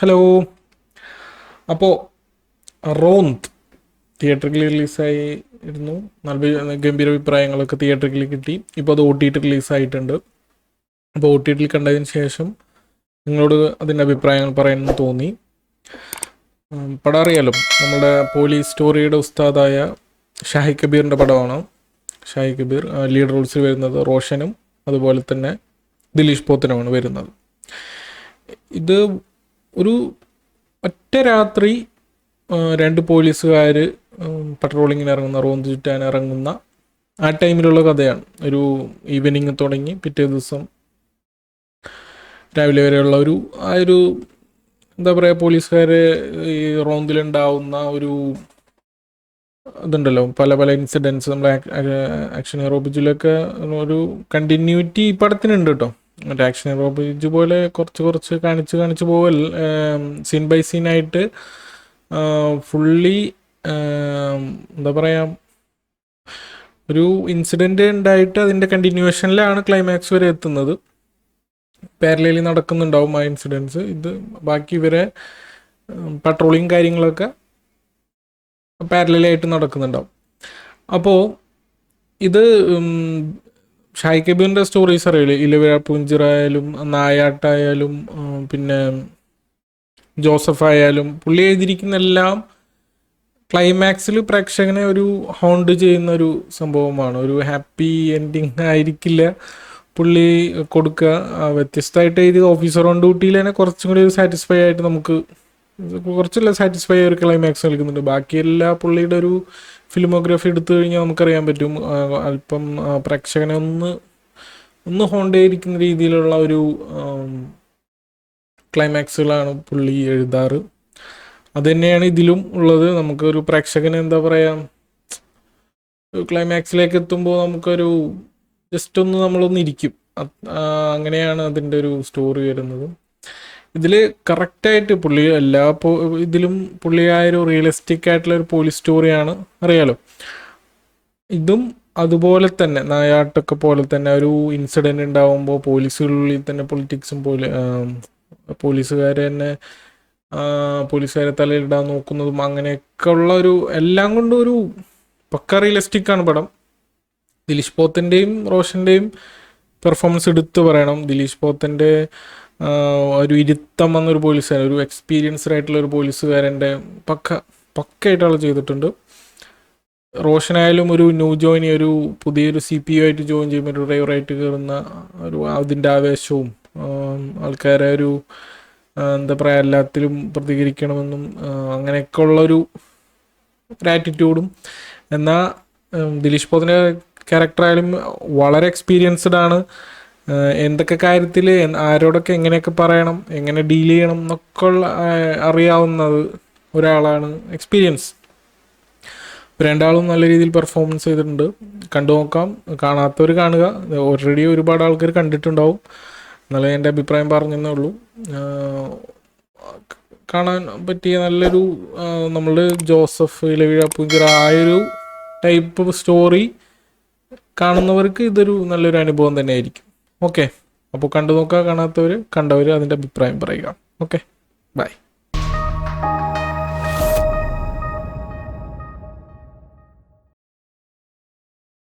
Hello അപ്പോൾ റോന്ത് തിയേറ്ററിൽ റിലീസായി ഇരുന്നു. നല്ല ഗംഭീര അഭിപ്രായങ്ങളൊക്കെ തിയേറ്ററിൽ കിട്ടി. ഇപ്പോൾ അത് ഒ ടി ടി റിലീസായിട്ടുണ്ട്. അപ്പോൾ ഒ ടി ടിയിൽ കണ്ടതിന് ശേഷം നിങ്ങളോട് അതിന്റെ അഭിപ്രായങ്ങൾ പറയാനെന്ന് തോന്നി. പടം അറിയാലോ. നമ്മുടെ പോലീസ് സ്റ്റോറിയുടെ ഉസ്താദായ ഷാഹി കബീറിന്റെ പടമാണ്. ഷാഹി കബീർ ലീഡ് റോൾസിൽ വരുന്നത് റോഷനും അതുപോലെ തന്നെ ദിലീഷ് പോത്തനുമാണ് വരുന്നത്. ഇത് ഒരു ഒറ്റ രാത്രി രണ്ട് പോലീസുകാർ പട്രോളിങ്ങിന് ഇറങ്ങുന്ന റോന്ത് ചുറ്റാൻ ഇറങ്ങുന്ന ആ ടൈമിലുള്ള കഥയാണ്. ഒരു ഈവനിങ് തുടങ്ങി പിറ്റേ ദിവസം രാവിലെ വരെയുള്ള ഒരു ആ ഒരു എന്താ പറയുക പോലീസുകാർ ഈ റോന്തിലുണ്ടാവുന്ന ഒരു ഇതുണ്ടല്ലോ പല പല ഇൻസിഡൻസ് നമ്മൾ ആക്ഷൻ ഹീറോ ബിജുലൊക്കെ ഒരു കണ്ടിന്യൂറ്റി ഈ പടത്തിനുണ്ട് കേട്ടോ മറ്റേ ആക്ഷൻ ഹീറോ ബിജു പോലെ കുറച്ച് കുറച്ച് കാണിച്ച് കാണിച്ച് പോവൽ സീൻ ബൈ സീൻ ആയിട്ട് ഫുള്ളി എന്താ പറയുക ഒരു ഇൻസിഡന്റ് ഉണ്ടായിട്ട് അതിന്റെ കണ്ടിന്യൂവേഷനിലാണ് ക്ലൈമാക്സ് വരെ എത്തുന്നത്. പാരലലി നടക്കുന്നുണ്ടാവും ആ ഇൻസിഡൻസ് ഇത് ബാക്കി ഇവരെ പട്രോളിങ് കാര്യങ്ങളൊക്കെ പാരലായിട്ട് നടക്കുന്നുണ്ടാവും. അപ്പോൾ ഇത് ഷായി കബീറിന്റെ സ്റ്റോറീസ് അറിയില്ലേ? ഇലവിഴ പുഞ്ചിറായാലും നായാട്ടായാലും പിന്നെ ജോസഫ് ആയാലും പുള്ളി എഴുതിയിരിക്കുന്ന എല്ലാം ക്ലൈമാക്സിൽ പ്രേക്ഷകനെ ഒരു ഹോണ്ട് ചെയ്യുന്ന ഒരു സംഭവമാണ്. ഒരു ഹാപ്പി എൻഡിങ് ആയിരിക്കില്ല പുള്ളി കൊടുക്കുക. വ്യത്യസ്തമായിട്ട് എഴുതി ഓഫീസർ ഓൺ ഡ്യൂട്ടിയിൽ തന്നെ കുറച്ചും കൂടി ഒരു സാറ്റിസ്ഫൈ ആയിട്ട് നമുക്ക് കുറച്ചല്ല സാറ്റിസ്ഫൈ ഒരു ക്ലൈമാക്സ് നൽകുന്നുണ്ട്. ബാക്കി എല്ലാ പുള്ളിയുടെ ഒരു ഫിലിമോഗ്രാഫി എടുത്തു കഴിഞ്ഞാൽ നമുക്കറിയാൻ പറ്റും. അല്പം പ്രേക്ഷകനെ ഒന്ന് ഒന്ന് ഹോണ്ടേയിരിക്കുന്ന രീതിയിലുള്ള ഒരു ക്ലൈമാക്സുകളാണ് പുള്ളി എഴുതാറ്. അത് തന്നെയാണ് ഇതിലും ഉള്ളത്. നമുക്കൊരു പ്രേക്ഷകന് എന്താ പറയുക ക്ലൈമാക്സിലേക്ക് എത്തുമ്പോൾ നമുക്കൊരു ജസ്റ്റ് ഒന്ന് നമ്മളൊന്ന് ഇരിക്കും അങ്ങനെയാണ് അതിന്റെ ഒരു സ്റ്റോറി വരുന്നത്. ഇതിൽ കറക്റ്റായിട്ട് പുള്ളി എല്ലാ ഇതിലും പുള്ളിയായ ഒരു റിയലിസ്റ്റിക് ആയിട്ടുള്ള ഒരു പോലീസ് സ്റ്റോറിയാണ് അറിയാലോ. ഇതും അതുപോലെ തന്നെ നായാട്ടൊക്കെ പോലെ തന്നെ ഒരു ഇൻസിഡന്റ് ഉണ്ടാവുമ്പോൾ പോലീസുകളിൽ തന്നെ പൊളിറ്റിക്സും പോലെ പോലീസുകാരെ തന്നെ പോലീസുകാരെ തലയിലിടാൻ നോക്കുന്നതും അങ്ങനെയൊക്കെ ഒരു എല്ലാം കൊണ്ടും ഒരു പക്ക റിയലിസ്റ്റിക് ആണ് പടം. ദിലീഷ് പോത്തിന്റെയും റോഷന്റെയും പെർഫോമൻസ് എടുത്തു പറയണം. ദിലീഷ് പോത്തന്റെ ഒരു ഇരുത്തം വന്നൊരു പോലീസുകാരൻ ഒരു എക്സ്പീരിയൻസ്ഡ് ആയിട്ടുള്ള ഒരു പോലീസുകാരന്റെ പക്ക പക്കയായിട്ട് ആൾ ചെയ്തിട്ടുണ്ട്. റോഷനായാലും ഒരു ന്യൂ ജോയിനി ഒരു പുതിയൊരു സി പി ആയിട്ട് ജോയിൻ ചെയ്യുമ്പോൾ ഒരു ഡ്രൈവറായിട്ട് കയറുന്ന ഒരു അതിന്റെ ആവേശവും ആൾക്കാരെ ഒരു എന്താ പറയുക എല്ലാത്തിലും പ്രതികരിക്കണമെന്നും അങ്ങനെയൊക്കെ ഉള്ളൊരു ആറ്റിറ്റ്യൂഡും എന്നാൽ ദിലീഷ് പോത്തിന്റെ ക്യാരക്ടറായാലും വളരെ എക്സ്പീരിയൻസ്ഡ് ആണ്. എന്തൊക്കെ കാര്യത്തിൽ ആരോടൊക്കെ എങ്ങനെയൊക്കെ പറയണം എങ്ങനെ ഡീൽ ചെയ്യണം എന്നൊക്കെ അറിയാവുന്നത് ഒരാളാണ് എക്സ്പീരിയൻസ്. രണ്ടാളും നല്ല രീതിയിൽ പെർഫോമൻസ് ചെയ്തിട്ടുണ്ട്. കണ്ടു നോക്കാം. കാണാത്തവർ കാണുക. ഓൾറെഡി ഒരുപാട് ആൾക്കാർ കണ്ടിട്ടുണ്ടാവും. എന്നാലും എന്റെ അഭിപ്രായം പറഞ്ഞതേ ഉള്ളൂ. കാണാൻ പറ്റിയ നല്ലൊരു നമ്മൾ ജോസഫ് ഇലവിഴ പൂഞ്ചിറ ആ ഒരു ടൈപ്പ് സ്റ്റോറി കാണുന്നവർക്ക് ഇതൊരു നല്ലൊരു അനുഭവം തന്നെയായിരിക്കും. ഓക്കെ. അപ്പോൾ കണ്ടു നോക്കുക കാണാത്തവർ കണ്ടവർ അതിന്റെ അഭിപ്രായം പറയുക. ഓക്കെ. ബൈ.